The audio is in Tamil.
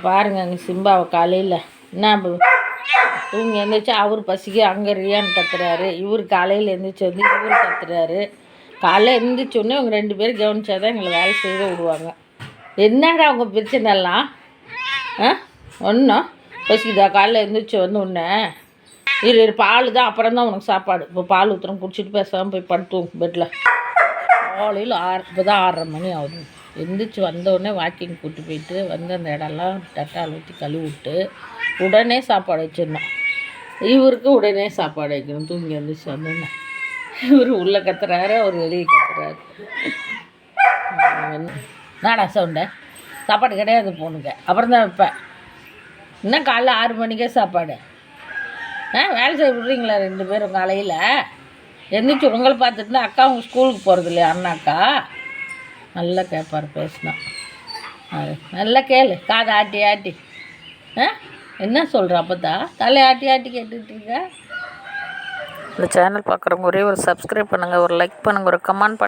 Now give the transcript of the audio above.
பாருங்க அங்கே சிம்பாவை காலையில். என்ன பு- தூங்கி எழுந்திரிச்சு அவர் பசிக்கு அங்கே ரியான் கத்துறாரு. இவர் காலையில் எழுந்திரிச்சு வந்து இவர் கத்துறாரு. காலையில் எழுந்திரிச்ச உடனே அவங்க ரெண்டு பேரும் கவனிச்சாதான் எங்களை வேலை செய்ய விடுவாங்க. என்னடா அவங்க பிரச்சனைலாம்? ஆ ஒன்றும் பசிக்குதா? காலையில் எழுந்திரிச்சு வந்து உடனே இரு இரு பால் தான் அப்புறம் தான் உனக்கு சாப்பாடு. இப்போ பால் ஊற்றுறோம் குடிச்சிட்டு பேசாமல் போய் படுத்துவோம் பெட்டில் காலையில் ஆறு இப்போ தான் ஆறரை மணி ஆகுது. எந்திரிச்சு வந்தோடனே வாக்கிங் கூட்டி போயிட்டு வந்து அந்த இடம்லாம் டட்டால் ஊற்றி கழுவி விட்டு உடனே சாப்பாடு வச்சிடணும். இவருக்கு உடனே சாப்பாடு வைக்கணும். தூங்கி எழுந்திரிச்சு வந்தோடனே இவர் உள்ளே கத்துறாரு அவர் வெளியே கத்துறாரு. நாடா சவுண்டை? சாப்பாடு கிடையாது போனுங்க. அப்புறம் தான் வைப்பேன். இன்னும் காலைல ஆறு மணிக்கே சாப்பாடு. ஆ வேலை செய்ய விட்றீங்களா ரெண்டு பேரும் காலையில்? எந்திரிச்சு உங்களை பார்த்துட்டு அக்கா உங்கள் ஸ்கூலுக்கு போகிறது இல்லையா அண்ணாக்கா நல்லா கேட்பார் பேசினா. அது நல்லா கேளு. காதை ஆட்டி ஆட்டி. ஆ? என்ன சொல்கிற அப்போதா தலை ஆட்டி ஆட்டி கேட்டுட்டு இருக்க? இந்த சேனல் பார்க்குறவங்க ஒரே ஒரு சப்ஸ்கிரைப் பண்ணுங்கள் ஒரு லைக் பண்ணுங்கள் ஒரு கமெண்ட்